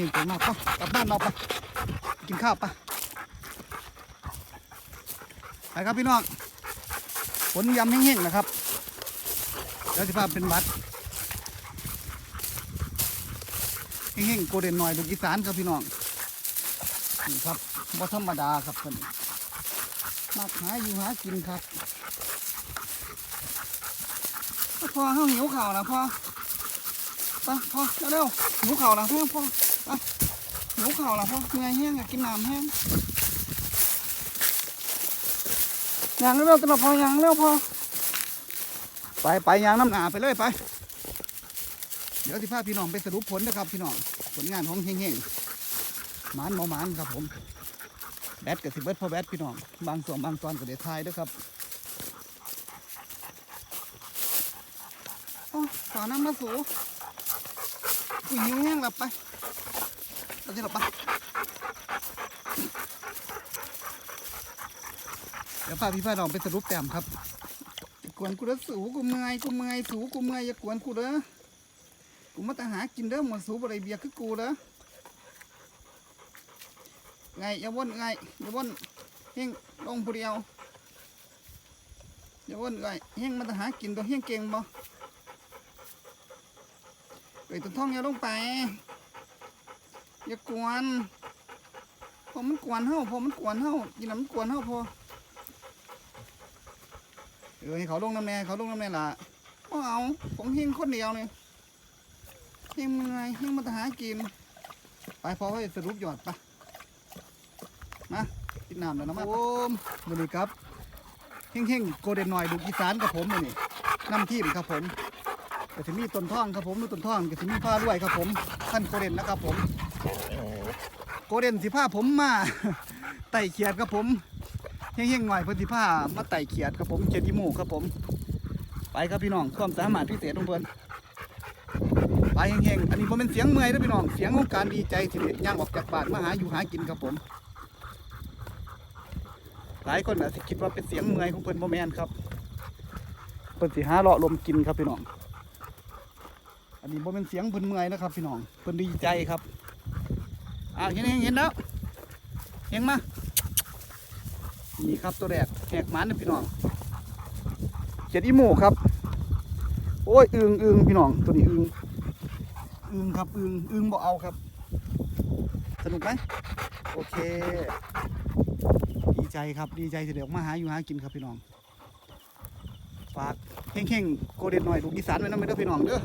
นี่เก่งมากปะกลับบ้านเราปะกินข้าวปะไปครับพี่น้องฝนยำแห้งๆนะครับ แล้วสิภาพเป็นวัดแห้งๆโกเดนหน่อยลูกอีสานครับพี่น้องนี่ครับบ่ธรรมดาครับเพิ่นมาหาอยู่หากินครับพอเขาหิวข่าวนะพอไปพอเร็วๆหิวข่าวนะเพื่อนพอ ไปหิวข่าวนะพอเมื่อยแห้งอยากกินน้ำแห้งยางเร็วๆตลอดพอยางเร็วพอไปไปยางน้ำหนาไปเลยไป เดี๋ยวสิพาพี่น้องไปสรุปผลนะครับพี่น้องผลงานของเฮงๆหมานหมอหมานครับผมแบตกับสิเบิร์ดพอแบตพี่น้องบางส่วนบางตอนก็เดี๋ยวทายด้วยครับโอ้สาวน้ำมาสูกูหิวแห้งหลับไป เอาสิหลบไปเดี๋ยวพาพี่พาน้องไปสรุปแต้มครับอย่ากวนกูเด้อสูกูเมื่อยกูเมื่อยสูกูเมื่อยอย่ากวนกูเด้อกูมาแต่หากินเด้อหมดสูบอะไรเบียร์คือกูเด้อไงอย่าวนไงอย่าวนเฮงลงผู้เดียวอย่าวนไงเฮงมาแต่หากินตัวเฮงเก่งบ่เอ้ยตัวท้องอย่าลงไป อย่ากวนพอมันกวนเฮาพอมันกวนเฮากินแล้วมันกวนเฮาพอเออให้เขาลงน้ำแน่เขาลงน้ำแน่ล่ะบ่เอาผมเฮงคนเดียวเนี่ยเฮงมึงไงเฮงมาหากิน ไปพอให้สรุปยอดปะมากินน้ำแล้วนะมาโอ้มมือนี้ครับเฮงเฮงโกเดนหน่อยดูกอีสานกับผมมือนี่น้ำทีมครับผมก็จะมีต้นท่องครับผมมีต้นท่องก็จะมีผ้าด้วยครับผมท่านโกเดนนะครับผม โกเดนสิผ้าผมมาไต่เขียดครับผมเฮงเฮงหน่อยเพิ่นสิผ้ามาไต่เขียดครับผมเขียดที่หมูครับผม ไปครับพี่น้องความสามารถพิเศษของเพิ่นไปแห้งๆอันนี้ผมเป็นเสียงเมื่อยเด้อพี่น้องเสียงของการดีใจที่ได้ย่างออกจากบ้านมาหาอยู่หากินครับผม หลายคนอาจจะคิดว่าเป็นเสียงเมื่อยของเพิ่อนบ่แม่นครับเพิ่นสิหาเลาะลมกินครับพี่น้องอันนี้บ่เป็นเสียงเพิ่อนเมื่อยนะครับพี่น้องเพิ่อนดีใจครับ อ่าเห็นเห็นเห็นแล้วเห็นมานี่ครับตัวแรกแหกหมันนะพี่น้องเจ็ดอีโมครับ โอ้ยอึงอึงพี่น้องตัวนี้อึงอึงครับอึงอึงบ่เอาครับ สนุกไหมโอเค ดีใจครับดีใจที่เดี๋ยวมาหาอยู่หากินครับพี่น้องฝากเข่งๆโกเด็ดหน่อยลูกอีสานไว้นะไม่ได้อพี่น้องเด้อ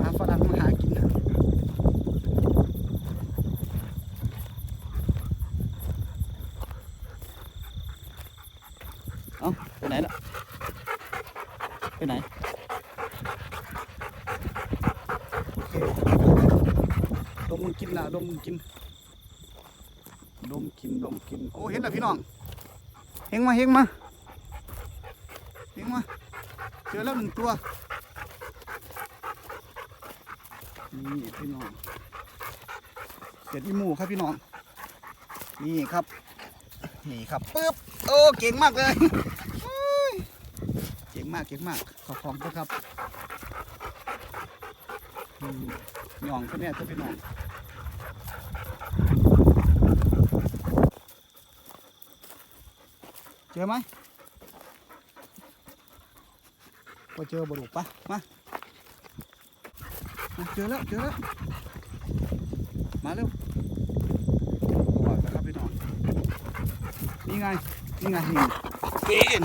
หาฝรั่งมาหากินเอาไปไหนล่ะ ไปไหนโอเคดมมึง กินนะดมกิน ดมกินดมกิน โอ้เห็นแล้วพี่น้อง เฮงมาเฮงมาเฮงมาเจอแล้วหนึ่งตัว นี่พี่น้องเจ็ดอีหมูครับพี่น้อง นี่ครับ นี่ครับปึ๊บ โอ้เก่งมากเลยเก่งมากเก่งมากขอบของนะครับหย่องเขาเนี่ยจะเป็นหน่ องเจอไหมพอเจอบดุกปะมาเจอแล้วเจอแล้วมาเร็วกอดนะครับพี่น้องนี่ไงนี่ไงนี่เป็น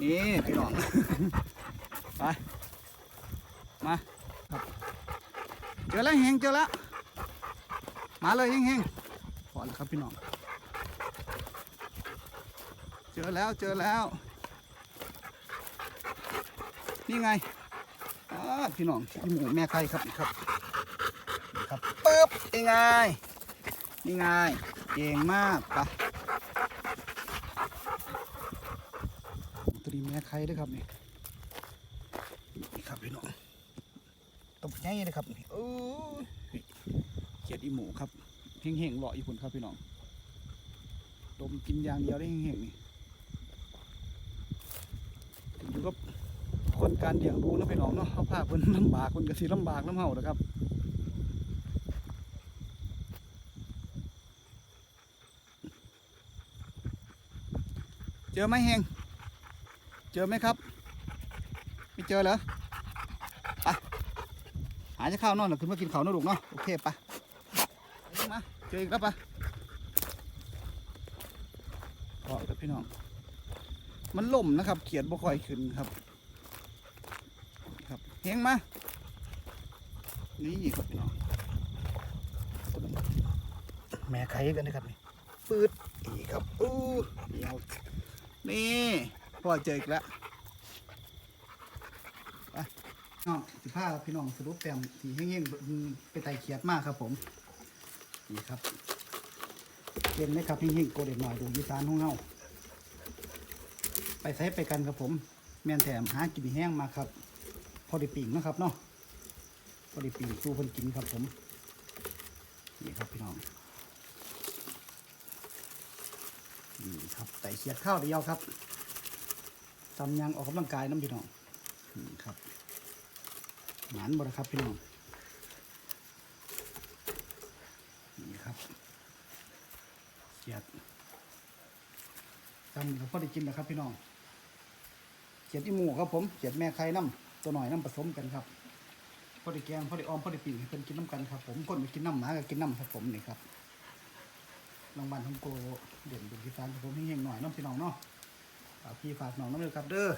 นี่พี่น้องไปมาครับเจอแล้วเฮงเจอแล้วมาเลยเฮงเฮงพอแล้วครับพี่น้อง จอแล้วเจอแล้ว นี่ไงพี่น้องที่หมูแม่ไข่ครับนี่ครับนี่ครับปึ๊บนี่ไงนี่ไงเก่งมากไปตัวนี้แม่ไข่ด้วยครับนี่นี่ครับพี่น้องตบง่ายเลยครับนี่โอ้เขียดอีหมูครับเฮงเฮงๆเลาะอีพุ่นครับพี่น้องดมกินอย่างเดียวได้เฮงเฮงๆนี่ การเดี่ยวดูนะพี่น้องเนาะเขาพาเพิ่นลำบากเพิ่นก็สิลำบากน้ำเฮานะครับเจอไหมเฮงเจอไหมครับ ไม่เจอเหรอไปหาจะข้าวนอนหรือขึ้นมากินข้าวนะลุกเนาะโอเคปะมาเจออีกแล้วปะพอแล้วพี่น้องมันล่มนะครับ เขียดบ่ค่อยขึ้นครับ ครับเฮงมา นี่ครับพี่น้องแม่ไข่กันนะครับนี่ปืดอีกครับอู้เดียวนี่พ่อเจออีกแล้วไปน้องสิผ้าพี่น้องสรุปแต้มที่เงี้ยๆไปไต่เขียดมากครับผม นี่ครับเล่นไหมครับเงี้ยๆโกเด็ดหน่อยดูยีสานของเฮาไปใช้ไปกันครับผม แม่นแถมหากินแห้งมาครับ พอด้ปิ่งนะครับเนาะพอด้ปิ่งสู้คนกินครับผมนี่ครับพี่น้องนี่ครับไต่เขียดข้าวเดียวครับทำยังออกกำลังกายน้ำพี่น้องนี่ครับหมานบ่ละครับพี่น้องนี่ครับเขียดทำกับพ่อได้กินแล้วครับพี่น้องเขียดที่หมูครับผมเขียดแม่ไข่น้ำ ตัวหน่อยน้ำผสมกันครับพอดีแกงพอดีออมพอดีปิ่งให้เพิ่นกินน้ำกันครับผมคนไปกินน้ำหมาก็กินน้ำครับผมนี่ครับรางวัลทองโกเด่นบุญพิสารของผมเฮงๆหน่อยน้องพี่น้องเนาะฝากพี่ฝากน้องน้ำเลยครับ เด้อ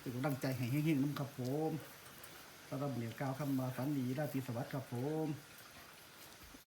เป็นกำลังใจให้เฮงๆน้ำครับผมสำหรับเหนียวกาวคำมาฝันดีราตรีสวัสดิ์ครับผม